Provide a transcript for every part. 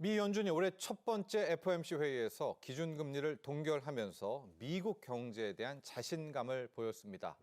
미 연준이 올해 첫 번째 FOMC 회의에서 기준금리를 동결하면서 미국 경제에 대한 자신감을 보였습니다.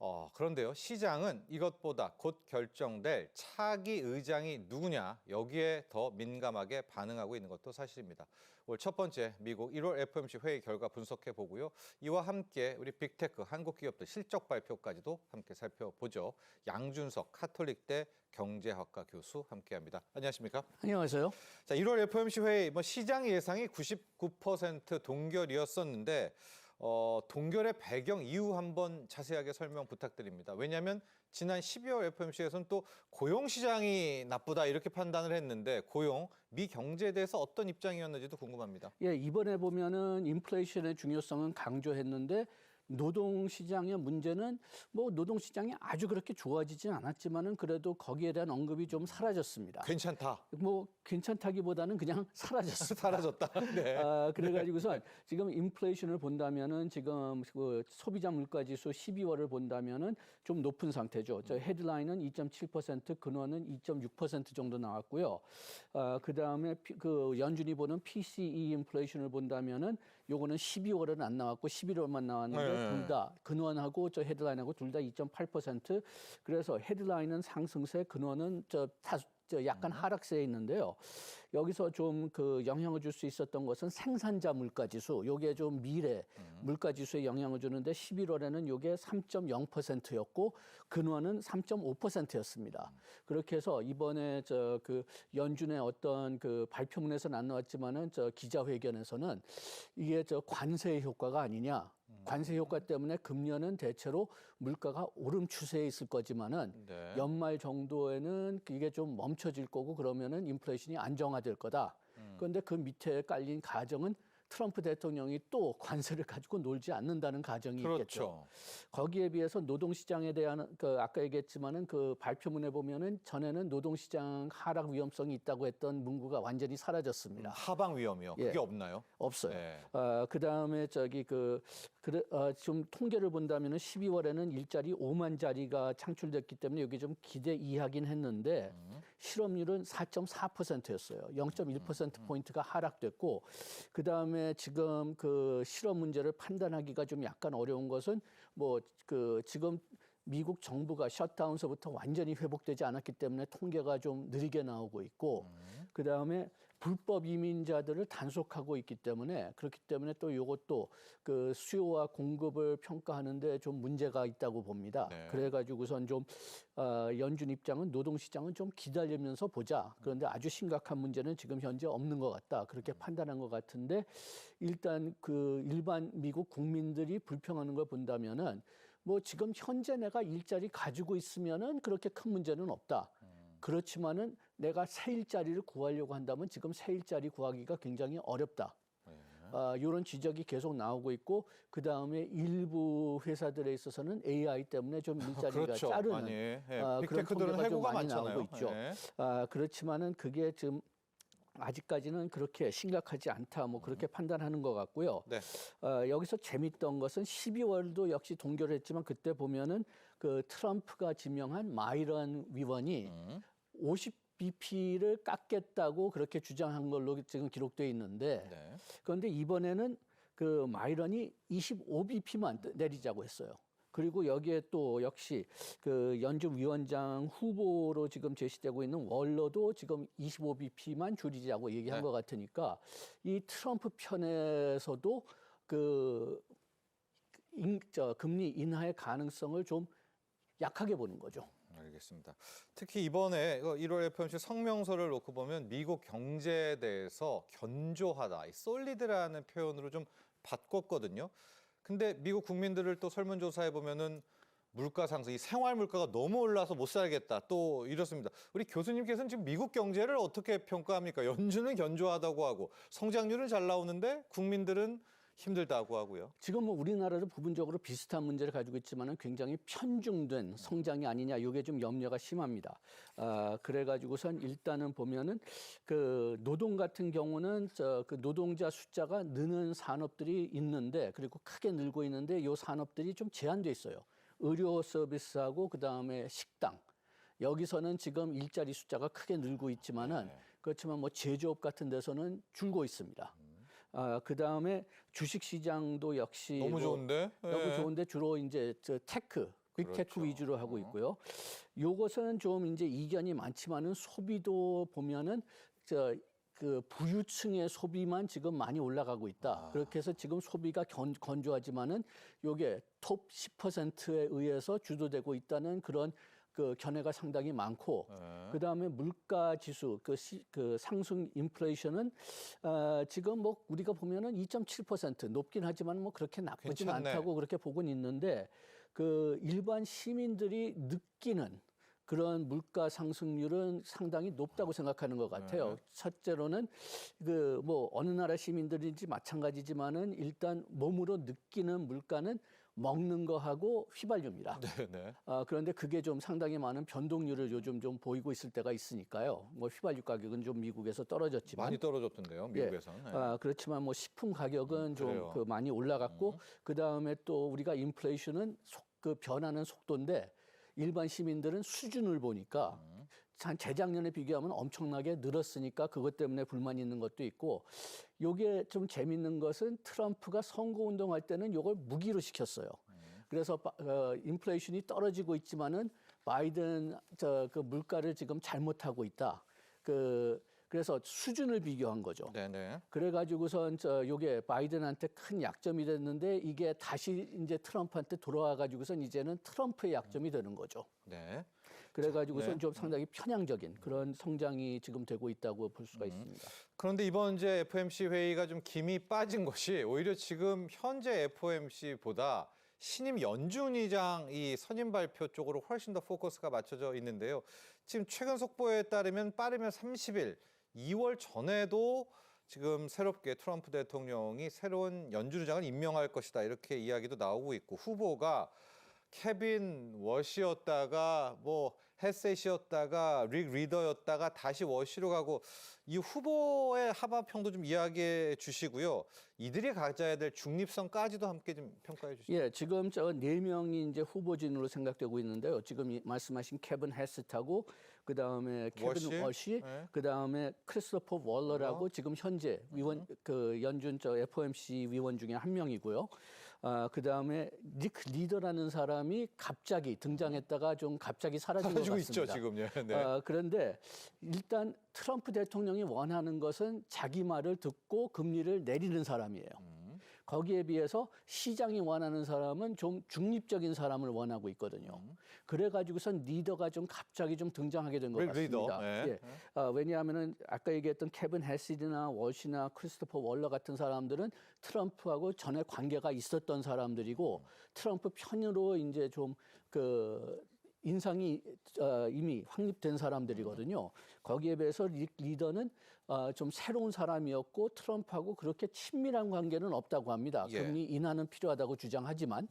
어, 그런데요, 시장은 이것보다 곧 결정될 차기 의장이 누구냐 여기에 더 민감하게 반응하고 있는 것도 사실입니다. 올 첫 번째 미국 1월 FOMC 회의 결과 분석해 보고요. 이와 함께 우리 빅테크 한국 기업들 실적 발표까지도 함께 살펴보죠. 양준석 카톨릭대 경제학과 교수 함께합니다. 안녕하십니까? 안녕하세요. 자, 1월 FOMC 회의 뭐 시장 예상이 99% 동결이었었는데 어, 동결의 배경 이유 한번 자세하게 설명 부탁드립니다. 왜냐하면 지난 12월 FOMC에서는 또 고용 시장이 나쁘다 이렇게 판단을 했는데 고용 미 경제에 대해서 어떤 입장이었는지도 궁금합니다. 예, 이번에 보면은 인플레이션의 중요성은 강조했는데 노동 시장의 문제는 뭐 노동 시장이 아주 그렇게 좋아지진 않았지만은 그래도 거기에 대한 언급이 좀 사라졌습니다. 괜찮다. 뭐 괜찮다기보다는 그냥 사라졌어요. 사라졌다. 네. 아, 그래가지고서 지금 인플레이션을 본다면은 지금 그 소비자 물가 지수 12월을 본다면은 좀 높은 상태죠. 저 헤드라인은 2.7% 근원은 2.6% 정도 나왔고요. 아, 그 다음에 그 연준이 보는 PCE 인플레이션을 본다면은 요거는 12월은 안 나왔고 11월만 나왔는데 네. 둘 다 근원하고 저 헤드라인하고 둘 다 2.8% 그래서 헤드라인은 상승세 근원은 저 다, 저 약간 하락세에 있는데요. 여기서 좀 그 영향을 줄 수 있었던 것은 생산자 물가 지수. 요게 좀 미래 물가 지수에 영향을 주는데 11월에는 요게 3.0%였고 근원은 3.5%였습니다. 그렇게 해서 이번에 저 그 연준의 어떤 그 발표문에서는 안 나왔지만은 저 기자회견에서는 이게 저 관세 효과가 아니냐. 관세 효과 때문에 금년은 대체로 물가가 오름 추세에 있을 거지만은 네. 연말 정도에는 이게 좀 멈춰질 거고 그러면은 인플레이션이 안정화될 거다. 그런데 그 밑에 깔린 가정은 트럼프 대통령이 또 관세를 가지고 놀지 않는다는 가정이 있겠죠. 그렇죠. 거기에 비해서 노동시장에 대한 그 아까 얘기했지만은 그 발표문에 보면은 전에는 노동시장 하락 위험성이 있다고 했던 문구가 완전히 사라졌습니다. 하방 위험이요. 그게 예. 없나요? 없어요. 네. 어, 그 다음에 저기 그, 그래, 어, 좀 통계를 본다면은 12월에는 일자리 5만 자리가 창출됐기 때문에 여기 좀 기대 이하긴 했는데 실업률은 4.4%였어요. 0.1% 포인트가 하락됐고 그 다음에 지금 그 실업 문제를 판단하기가 좀 약간 어려운 것은 뭐 그 지금 미국 정부가 셧다운서부터 완전히 회복되지 않았기 때문에 통계가 좀 느리게 나오고 있고 그 다음에 불법 이민자들을 단속하고 있기 때문에 그렇기 때문에 또 이것도 그 수요와 공급을 평가하는데 좀 문제가 있다고 봅니다. 네. 그래가지고선 좀 어, 연준 입장은 노동시장은 좀 기다리면서 보자. 그런데 아주 심각한 문제는 지금 현재 없는 것 같다. 그렇게 판단한 것 같은데 일단 그 일반 미국 국민들이 불평하는 걸 본다면은 뭐 지금 현재 내가 일자리 가지고 있으면은 그렇게 큰 문제는 없다. 그렇지만은 내가 새 일자리를 구하려고 한다면 지금 새 일자리 구하기가 굉장히 어렵다. 아, 이런 지적이 계속 나오고 있고 그 다음에 일부 회사들에 있어서는 AI 때문에 좀 일자리가 그렇죠. 자르는 많이. 예, 아, 그런 빅테크들은 통계가 좀 해고가 많이 많잖아요. 나오고 있죠. 예. 아, 그렇지만은 그게 지금 아직까지는 그렇게 심각하지 않다. 뭐 그렇게 판단하는 것 같고요. 네. 어, 여기서 재밌던 것은 12월도 역시 동결했지만 그때 보면은 그 트럼프가 지명한 마이런 위원이 50bp를 깎겠다고 그렇게 주장한 걸로 지금 기록돼 있는데 네. 그런데 이번에는 그 마이런이 25bp만 내리자고 했어요. 그리고 여기에 또 역시 그 연준 위원장 후보로 지금 제시되고 있는 월러도 지금 25bp만 줄이자고 얘기한 네. 것 같으니까 이 트럼프 편에서도 그 인, 저 금리 인하의 가능성을 좀 약하게 보는 거죠. 알겠습니다. 특히 이번에 1월 FOMC 성명서를 놓고 보면 미국 경제에 대해서 견조하다, 이 솔리드라는 표현으로 좀 바꿨거든요. 근데 미국 국민들을 또 설문조사해 보면은 물가 상승, 이 생활 물가가 너무 올라서 못 살겠다. 또 이렇습니다. 우리 교수님께서는 지금 미국 경제를 어떻게 평가합니까? 연준은 견조하다고 하고 성장률은 잘 나오는데 국민들은 힘들다고 하고요. 지금 뭐 우리나라도 부분적으로 비슷한 문제를 가지고 있지만은 굉장히 편중된 성장이 아니냐 이게 좀 염려가 심합니다. 아 그래가지고선 일단은 보면은 그 노동 같은 경우는 저 그 노동자 숫자가 느는 산업들이 있는데 그리고 크게 늘고 있는데 요 산업들이 좀 제한돼 있어요. 의료 서비스하고 그 다음에 식당. 여기서는 지금 일자리 숫자가 크게 늘고 있지만은 그렇지만 뭐 제조업 같은 데서는 줄고 있습니다. 아, 그 다음에 주식 시장도 역시 너무 뭐 좋은데? 너무 예. 좋은데 주로 이제 저 테크, 빅테크 그렇죠. 위주로 하고 어. 있고요. 요것은 좀 이제 이견이 많지만은 소비도 보면은 저 그 부유층의 소비만 지금 많이 올라가고 있다. 아. 그렇게 해서 지금 소비가 견, 건조하지만은 요게 톱 10%에 의해서 주도되고 있다는 그런 그 견해가 상당히 많고 예. 그 다음에 물가 지수, 그, 시, 그 상승 인플레이션은 어, 지금 뭐 우리가 보면은 2.7% 높긴 하지만 뭐 그렇게 나쁘진 괜찮네. 않다고 그렇게 보고는 있는데 그 일반 시민들이 느끼는 그런 물가 상승률은 상당히 높다고 생각하는 것 같아요. 네. 첫째로는 그 뭐 어느 나라 시민들인지 마찬가지지만은 일단 몸으로 느끼는 물가는 먹는 거하고 휘발유입니다. 네, 네. 아, 그런데 그게 좀 상당히 많은 변동률을 요즘 좀 보이고 있을 때가 있으니까요. 뭐 휘발유 가격은 좀 미국에서 떨어졌지만 많이 떨어졌던데요, 미국에서는. 예. 아, 그렇지만 뭐 식품 가격은 좀 그래요. 그 많이 올라갔고 그 다음에 또 우리가 인플레이션은 속, 그 변하는 속도인데 일반 시민들은 수준을 보니까 한 재작년에 비교하면 엄청나게 늘었으니까 그것 때문에 불만이 있는 것도 있고 요게 좀 재밌는 것은 트럼프가 선거 운동할 때는 요걸 무기로 시켰어요. 그래서 바- 어, 인플레이션이 떨어지고 있지만은 바이든 저 그 물가를 지금 잘못하고 있다. 그 그래서 수준을 비교한 거죠. 네, 네. 그래가지고선 저 요게 바이든한테 큰 약점이 됐는데 이게 다시 이제 트럼프한테 돌아와 가지고선 이제는 트럼프의 약점이 되는 거죠. 네. 그래가지고선 네. 좀 상당히 편향적인 그런 성장이 지금 되고 있다고 볼 수가 있습니다. 그런데 이번 이제 FOMC 회의가 좀 김이 빠진 것이 오히려 지금 현재 FOMC보다 신임 연준 의장 이 선임 발표 쪽으로 훨씬 더 포커스가 맞춰져 있는데요. 지금 최근 속보에 따르면 빠르면 30일, 2월 전에도 지금 새롭게 트럼프 대통령이 새로운 연준 의장을 임명할 것이다 이렇게 이야기도 나오고 있고 후보가 케빈 워시였다가 뭐 헤셋이었다가 릭 리더였다가 다시 워시로 가고 이 후보의 하바평도 좀 이야기해 주시고요. 이들이 가져야 될 중립성까지도 함께 좀 평가해 주시죠. 예, 지금 저 네 명이 이제 후보진으로 생각되고 있는데요. 지금 이 말씀하신 케빈 헤스트하고 그 다음에 케빈 워시? 워시, 네. 그 다음에 크리스토퍼 월러라고 지금 현재 위원 그 연준 저 FOMC 위원 중에 한 명이고요. 아, 그 다음에 닉 리더라는 사람이 갑자기 등장했다가 좀 갑자기 사라진 것 사라지고 같습니다. 있죠 지금. 예, 네. 아, 그런데 일단 트럼프 대통령이 원하는 것은 자기 말을 듣고 금리를 내리는 사람이에요. 음. 거기에 비해서 시장이 원하는 사람은 좀 중립적인 사람을 원하고 있거든요. 그래 가지고선 리더가 좀 갑자기 좀 등장하게 된것릭 리더, 같습니다. 네. 예. 아, 왜냐하면은 아까 얘기했던 케빈 해시드나 워시나 크리스토퍼 월러 같은 사람들은 트럼프하고 전에 관계가 있었던 사람들이고 트럼프 편으로 이제 좀그 인상이 어, 이미 확립된 사람들이거든요. 거기에 비해서 릭 리더는 어, 좀 새로운 사람이었고 트럼프하고 그렇게 친밀한 관계는 없다고 합니다. 예. 금리 인하는 필요하다고 주장하지만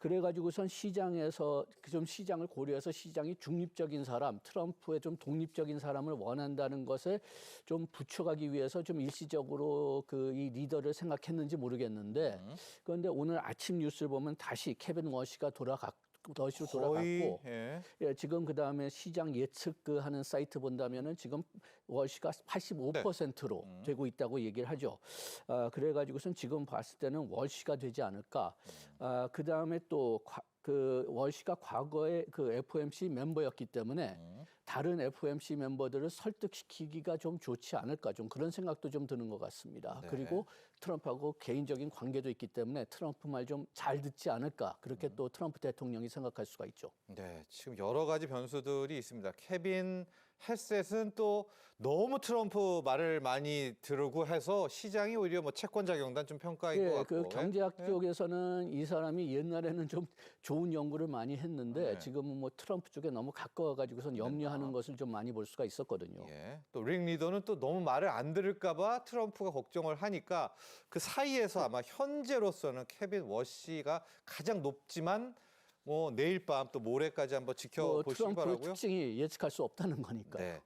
그래가지고선 시장에서 그좀 시장을 고려해서 시장이 중립적인 사람, 트럼프의 좀 독립적인 사람을 원한다는 것에 좀 붙여가기 위해서 좀 일시적으로 그 이 리더를 생각했는지 모르겠는데 그런데 오늘 아침 뉴스를 보면 다시 케빈 워시가 돌아갔. 더시로 돌아갔고 예. 예, 지금 그 다음에 시장 예측 그 하는 사이트 본다면은 지금 월시가 85%로 네. 음. 되고 있다고 얘기를 하죠. 아, 그래가지고선 지금 봤을 때는 월시가 되지 않을까. 음. 아, 그 다음에 또 그 월시가 과거에 그 FOMC 멤버였기 때문에 음. 다른 FOMC 멤버들을 설득시키기가 좀 좋지 않을까 좀 그런 생각도 좀 드는 것 같습니다. 네. 그리고 트럼프하고 개인적인 관계도 있기 때문에 트럼프 말 좀 잘 듣지 않을까 음. 그렇게 또 트럼프 대통령이 생각할 수가 있죠. 네, 지금 여러 가지 변수들이 있습니다. 케빈 헬셋은 또 너무 트럼프 말을 많이 들고 해서 시장이 오히려 뭐 채권 작용단 좀 평가인 것 예, 같고. 그 경제학 쪽에서는 이 사람이 옛날에는 좀 좋은 연구를 많이 했는데 네. 지금은 뭐 트럼프 쪽에 너무 가까워 가지고선 염려하는 것을 좀 많이 볼 수가 있었거든요. 예. 또링 리더는 또 너무 말을 안 들을까 봐 트럼프가 걱정을 하니까 그 사이에서 아마 현재로서는 케빈 워시가 가장 높지만 뭐 내일 밤 또 모레까지 한번 뭐 지켜보시기 트럼프의 바라고요. 특징이 예측할 수 없다는 거니까요. 네.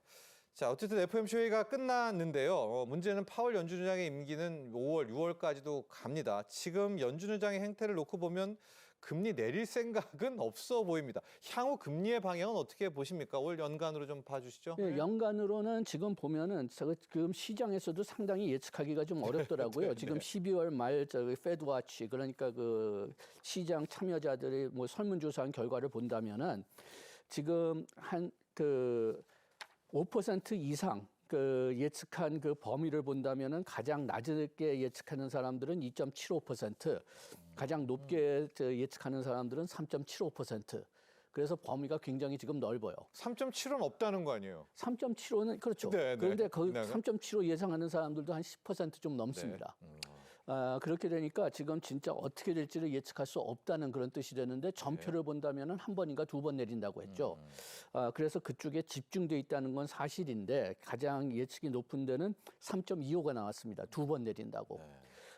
자, 어쨌든 FOMC 회의가 끝났는데요. 어, 문제는 파월 연준 의장의 임기는 5월, 6월까지도 갑니다. 지금 연준 의장의 행태를 놓고 보면 금리 내릴 생각은 없어 보입니다. 향후 금리의 방향은 어떻게 보십니까? 올 연간으로 좀 봐주시죠. 예, 연간으로는 지금 보면은 저 지금 시장에서도 상당히 예측하기가 좀 어렵더라고요. 지금 12월 말 저기 페드와치 그러니까 그 시장 참여자들이 뭐 설문조사한 결과를 본다면은 지금 한그5% 이상 그 예측한 그 범위를 본다면은 가장 낮게 예측하는 사람들은 2.75%, 가장 높게 저 예측하는 사람들은 3.75%. 그래서 범위가 굉장히 지금 넓어요. 3.7은 없다는 거 아니에요? 3.75는 그렇죠. 네, 네. 그런데 그 네. 3.75 예상하는 사람들도 한 10%좀 넘습니다. 음. 아, 그렇게 되니까 지금 진짜 어떻게 될지를 예측할 수 없다는 그런 뜻이 되는데 전표를 네. 본다면은 한 번인가 두 번 내린다고 했죠. 음. 아, 그래서 그쪽에 집중돼 있다는 건 사실인데 가장 예측이 높은 데는 3.25가 나왔습니다. 두 번 내린다고. 네.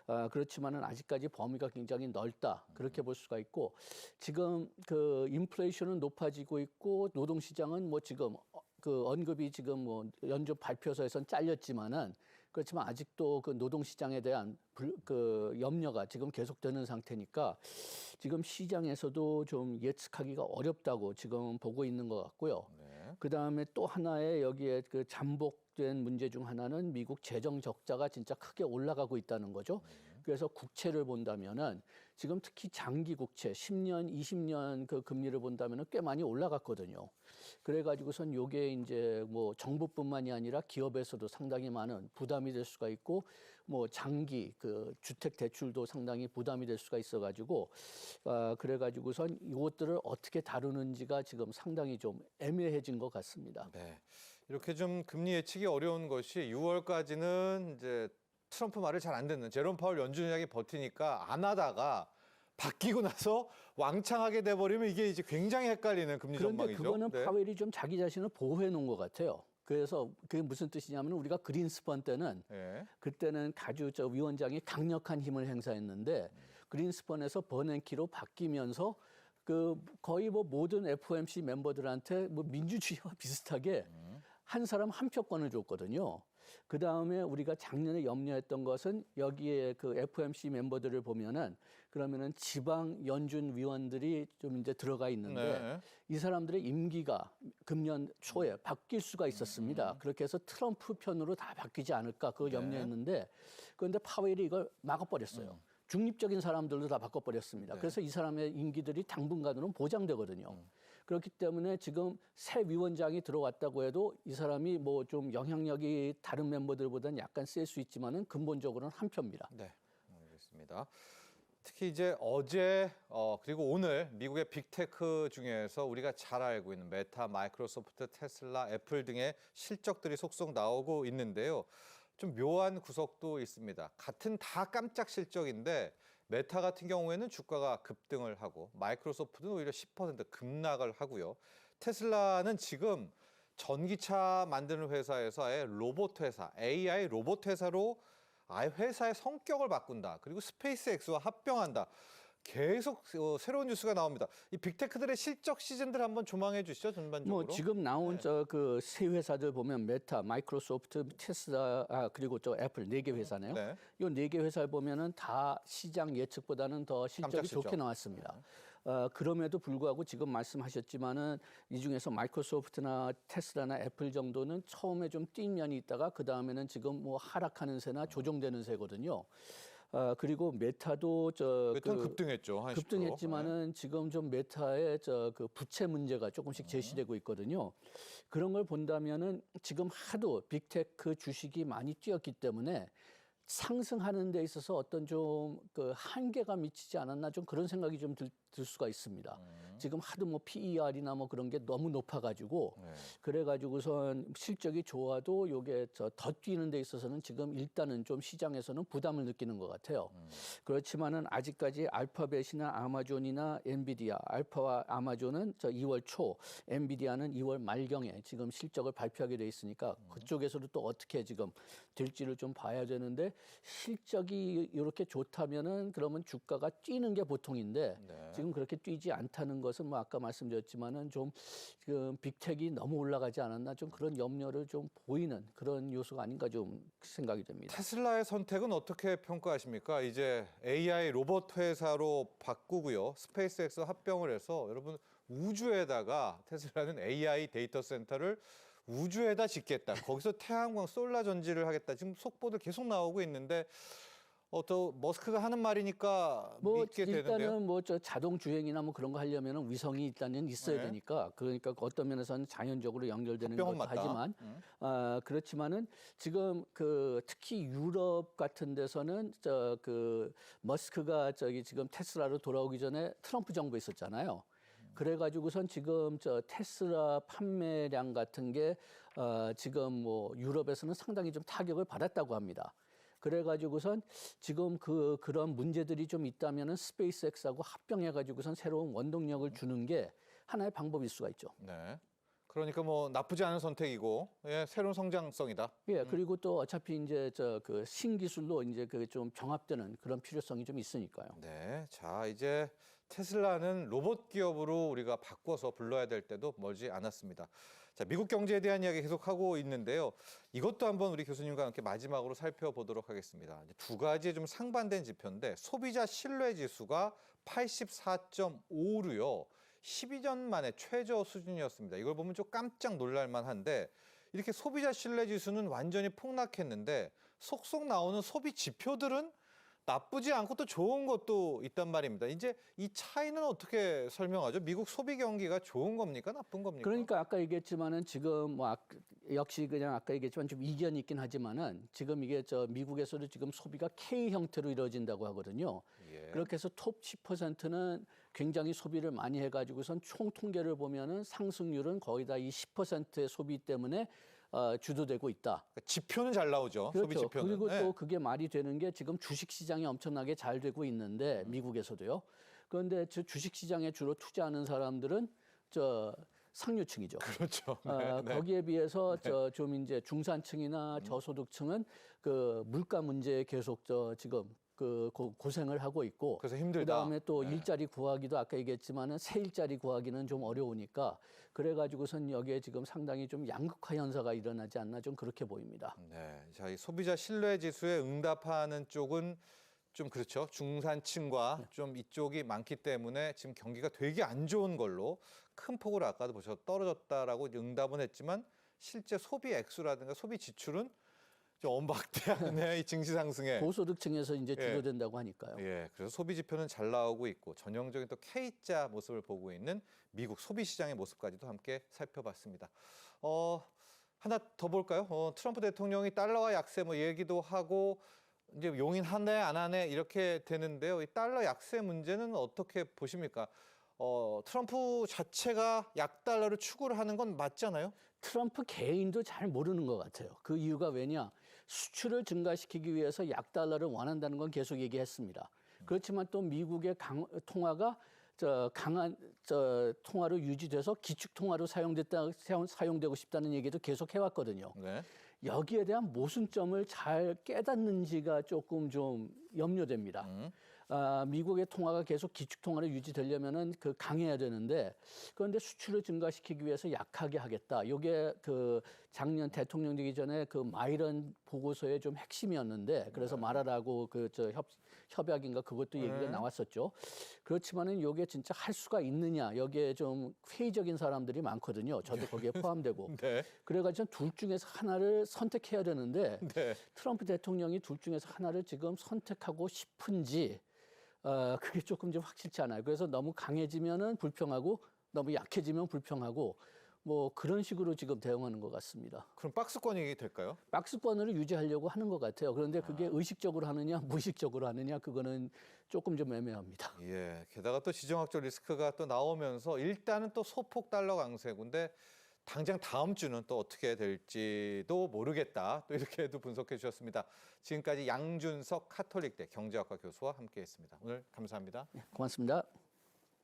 아, 그렇지만은 아직까지 범위가 굉장히 넓다 그렇게 볼 수가 있고 지금 그 인플레이션은 높아지고 있고 노동 시장은 뭐 지금 어, 그 언급이 지금 뭐 연준 발표서에선 잘렸지만은 그렇지만 아직도 그 노동 시장에 대한 불, 그 염려가 지금 계속되는 상태니까 지금 시장에서도 좀 예측하기가 어렵다고 지금 보고 있는 것 같고요. 네. 그 다음에 또 하나의 여기에 그 잠복 된 문제 중 하나는 미국 재정 적자가 진짜 크게 올라가고 있다는 거죠. 그래서 국채를 본다면은 지금 특히 장기 국채 10년, 20년 그 금리를 본다면은 꽤 많이 올라갔거든요. 그래가지고선 요게 이제 뭐 정부뿐만이 아니라 기업에서도 상당히 많은 부담이 될 수가 있고 뭐 장기 그 주택 대출도 상당히 부담이 될 수가 있어가지고 아 그래가지고선 이것들을 어떻게 다루는지가 지금 상당히 좀 애매해진 것 같습니다. 네. 이렇게 좀 금리 예측이 어려운 것이 6월까지는 이제 트럼프 말을 잘 안 듣는 제롬 파월 연준 의장이 버티니까 안 하다가 바뀌고 나서 왕창하게 돼 버리면 이게 이제 굉장히 헷갈리는 금리 그런데 전망이죠. 그거는 네. 파웰이 좀 자기 자신을 보호해 놓은 것 같아요. 그래서 그게 무슨 뜻이냐면 우리가 그린스펀 때는 네. 그때는 아주 저 위원장이 강력한 힘을 행사했는데 그린스펀에서 버냉키로 바뀌면서 그 거의 뭐 모든 FOMC 멤버들한테 뭐 민주주의와 비슷하게 한 사람 한 표권을 줬거든요. 그 다음에 우리가 작년에 염려했던 것은 여기에 그 FOMC 멤버들을 보면은 그러면은 지방 연준 위원들이 좀 이제 들어가 있는데 네. 이 사람들의 임기가 금년 초에 바뀔 수가 있었습니다. 그렇게 해서 트럼프 편으로 다 바뀌지 않을까 그걸 네. 염려했는데 그런데 파웰이 이걸 막아버렸어요. 중립적인 사람들로 다 바꿔버렸습니다. 네. 그래서 이 사람의 임기들이 당분간으로는 보장되거든요. 그렇기 때문에 지금 새 위원장이 들어왔다고 해도 이 사람이 뭐 좀 영향력이 다른 멤버들보다는 약간 셀 수 있지만은 근본적으로는 한 표입니다. 네, 알겠습니다. 특히 이제 어제 어, 그리고 오늘 미국의 빅테크 중에서 우리가 잘 알고 있는 메타, 마이크로소프트, 테슬라, 애플 등의 실적들이 속속 나오고 있는데요. 좀 묘한 구석도 있습니다. 같은 다 깜짝 실적인데 메타 같은 경우에는 주가가 급등을 하고 마이크로소프트는 오히려 10% 급락을 하고요. 테슬라는 지금 전기차 만드는 회사에서 아예 로봇 회사, AI 로봇 회사로 아예 회사의 성격을 바꾼다. 그리고 스페이스X와 합병한다. 계속 어, 새로운 뉴스가 나옵니다. 이 빅테크들의 실적 시즌들 한번 조망해 주시죠, 전반적으로. 뭐 지금 나온 저그 세 회사들 보면 메타, 마이크로소프트, 테슬라, 아 그리고 저 애플 네 개 회사네요. 네. 이네 개 회사를 보면은 다 시장 예측보다는 더 실적이 실적. 좋게 나왔습니다. 어, 그럼에도 불구하고 지금 말씀하셨지만은 이 중에서 마이크로소프트나 테슬라나 애플 정도는 처음에 좀 뛴 면이 있다가 그 다음에는 지금 뭐 하락하는 새나 조정되는 새거든요. 어, 그리고 메타도 저 메타는 그 급등했죠. 한 10%. 급등했지만은 지금 좀 메타의 저 그 부채 문제가 조금씩 제시되고 있거든요. 그런 걸 본다면은 지금 하도 빅테크 주식이 많이 뛰었기 때문에 상승하는 데 있어서 어떤 좀 그 한계가 미치지 않았나 좀 그런 생각이 좀 들 수가 있습니다. 지금 하도 뭐 PER이나 뭐 그런 게 너무 높아가지고 네. 그래가지고선 실적이 좋아도 요게 저더 뛰는 데 있어서는 지금 일단은 좀 시장에서는 부담을 느끼는 것 같아요. 그렇지만은 아직까지 알파벳이나 아마존이나 엔비디아, 알파와 아마존은 저 2월 초, 엔비디아는 2월 말경에 지금 실적을 발표하게 돼 있으니까 그쪽에서도 또 어떻게 지금 될지를 좀 봐야 되는데 실적이 이렇게 좋다면은 그러면 주가가 뛰는 게 보통인데 네. 지금 지금 그렇게 뛰지 않다는 것은 뭐 아까 말씀드렸지만은 좀 지금 빅텍이 너무 올라가지 않았나 좀 그런 염려를 좀 보이는 그런 요소가 아닌가 좀 생각이 됩니다. 테슬라의 선택은 어떻게 평가하십니까? 이제 AI 로봇 회사로 바꾸고요. 스페이스X 합병을 해서 여러분 우주에다가 테슬라는 AI 데이터 센터를 우주에다 짓겠다. 거기서 태양광 솔라 전지를 하겠다. 지금 속보들 계속 나오고 있는데 어, 또 머스크가 하는 말이니까 뭐 믿게 되는데요. 일단은 뭐 저 자동 주행이나 뭐 그런 거 하려면은 위성이 일단은 있어야 네. 되니까 그러니까 어떤 면에서는 자연적으로 연결되는 것도 맞다. 하지만 음. 아 그렇지만은 지금 그 특히 유럽 같은 데서는 저 그 머스크가 저기 지금 테슬라로 돌아오기 전에 트럼프 정부 있었잖아요. 그래가지고선 지금 저 테슬라 판매량 같은 게 어, 지금 뭐 유럽에서는 상당히 좀 타격을 받았다고 합니다. 그래가지고선 지금 그 그런 문제들이 좀 있다면은 스페이스X하고 합병해가지고선 새로운 원동력을 주는 게 하나의 방법일 수가 있죠. 네. 그러니까 뭐 나쁘지 않은 선택이고 예, 새로운 성장성이다. 예, 그리고 또 어차피 이제 저 그 신기술로 이제 그 좀 병합되는 그런 필요성이 좀 있으니까요. 네. 자, 이제 테슬라는 로봇 기업으로 우리가 바꿔서 불러야 될 때도 멀지 않았습니다. 자, 미국 경제에 대한 이야기 계속하고 있는데요. 이것도 한번 우리 교수님과 함께 마지막으로 살펴보도록 하겠습니다. 두 가지 좀 상반된 지표인데 소비자 신뢰 지수가 84.5로요. 12년 만에 최저 수준이었습니다. 이걸 보면 좀 깜짝 놀랄 만 한데 이렇게 소비자 신뢰 지수는 완전히 폭락했는데 속속 나오는 소비 지표들은 나쁘지 않고 또 좋은 것도 있단 말입니다. 이제 이 차이는 어떻게 설명하죠? 미국 소비 경기가 좋은 겁니까? 나쁜 겁니까? 그러니까 아까 얘기했지만은 지금 뭐 아, 역시 그냥 아까 얘기했지만 좀 이견이 있긴 하지만은 지금 이게 저 미국에서도 지금 소비가 K 형태로 이루어진다고 하거든요. 예. 그렇게 해서 톱 10%는 굉장히 소비를 많이 해가지고선 총 통계를 보면은 상승률은 거의 다 이 10%의 소비 때문에 어, 주도되고 있다. 그러니까 지표는 잘 나오죠. 소비 그렇죠. 지표는. 그리고 네. 또 그게 말이 되는 게 지금 주식 시장이 엄청나게 잘 되고 있는데 미국에서도요. 그런데 저 주식 시장에 주로 투자하는 사람들은 저 상류층이죠. 그렇죠. 네, 아, 네. 거기에 비해서 저좀 이제 중산층이나 저소득층은 그 물가 문제에 계속 저 지금 그 고, 고생을 하고 있고 그래서 힘들다. 그다음에 또 네. 일자리 구하기도 아까 얘기했지만은 새 일자리 구하기는 좀 어려우니까 그래 가지고선 여기에 지금 상당히 좀 양극화 현상가 일어나지 않나 좀 그렇게 보입니다. 네. 자, 이 소비자 신뢰 지수에 응답하는 쪽은 좀 그렇죠. 중산층과 네. 좀 이쪽이 많기 때문에 지금 경기가 되게 안 좋은 걸로 큰 폭으로 아까도 보셔 떨어졌다라고 응답은 했지만 실제 소비 액수라든가 소비 지출은 좀 엄박대하네 이 증시 상승에. 고소득층에서 이제 예. 주도된다고 하니까요. 예, 그래서 소비 지표는 잘 나오고 있고 전형적인 또 K자 모습을 보고 있는 미국 소비 시장의 모습까지도 함께 살펴봤습니다. 어, 하나 더 볼까요? 어, 트럼프 대통령이 달러와 약세 뭐 얘기도 하고 이제 용인하네 안 하네 이렇게 되는데요. 이 달러 약세 문제는 어떻게 보십니까? 어, 트럼프 자체가 약달러를 추구를 하는 건 맞잖아요. 트럼프 개인도 잘 모르는 것 같아요. 그 이유가 왜냐? 수출을 증가시키기 위해서 약달러를 원한다는 건 계속 얘기했습니다. 그렇지만 또 미국의 강, 통화가 저 강한 저 통화로 유지돼서 기축 통화로 사용됐다 사용, 사용되고 싶다는 얘기도 계속 해왔거든요. 네. 여기에 대한 모순점을 잘 깨닫는지가 조금 좀 염려됩니다. 음. 아, 미국의 통화가 계속 기축 통화로 유지되려면은 그 강해야 되는데 그런데 수출을 증가시키기 위해서 약하게 하겠다. 이게 그 작년 대통령 되기 전에 그 마이런 보고서의 좀 핵심이었는데 그래서 말하라고 그 저 협 협약인가 그것도 얘기가 네. 나왔었죠. 그렇지만은 이게 진짜 할 수가 있느냐 여기에 좀 회의적인 사람들이 많거든요. 저도 거기에 포함되고. 네. 그래가지고 둘 중에서 하나를 선택해야 되는데 네. 트럼프 대통령이 둘 중에서 하나를 지금 선택하고 싶은지 어, 그게 조금 좀 확실치 않아요. 그래서 너무 강해지면은 불평하고 너무 약해지면 불평하고 뭐 그런 식으로 지금 대응하는 것 같습니다. 그럼 박스권이 될까요? 박스권으로 유지하려고 하는 것 같아요. 그런데 그게 의식적으로 하느냐 무의식적으로 하느냐 그거는 조금 좀 애매합니다. 예, 게다가 또 지정학적 리스크가 또 나오면서 일단은 또 소폭 달러 강세군데 당장 다음 주는 또 어떻게 될지도 모르겠다. 또 이렇게도 분석해 주셨습니다. 지금까지 양준석 카톨릭대 경제학과 교수와 함께 했습니다. 오늘 감사합니다. 고맙습니다.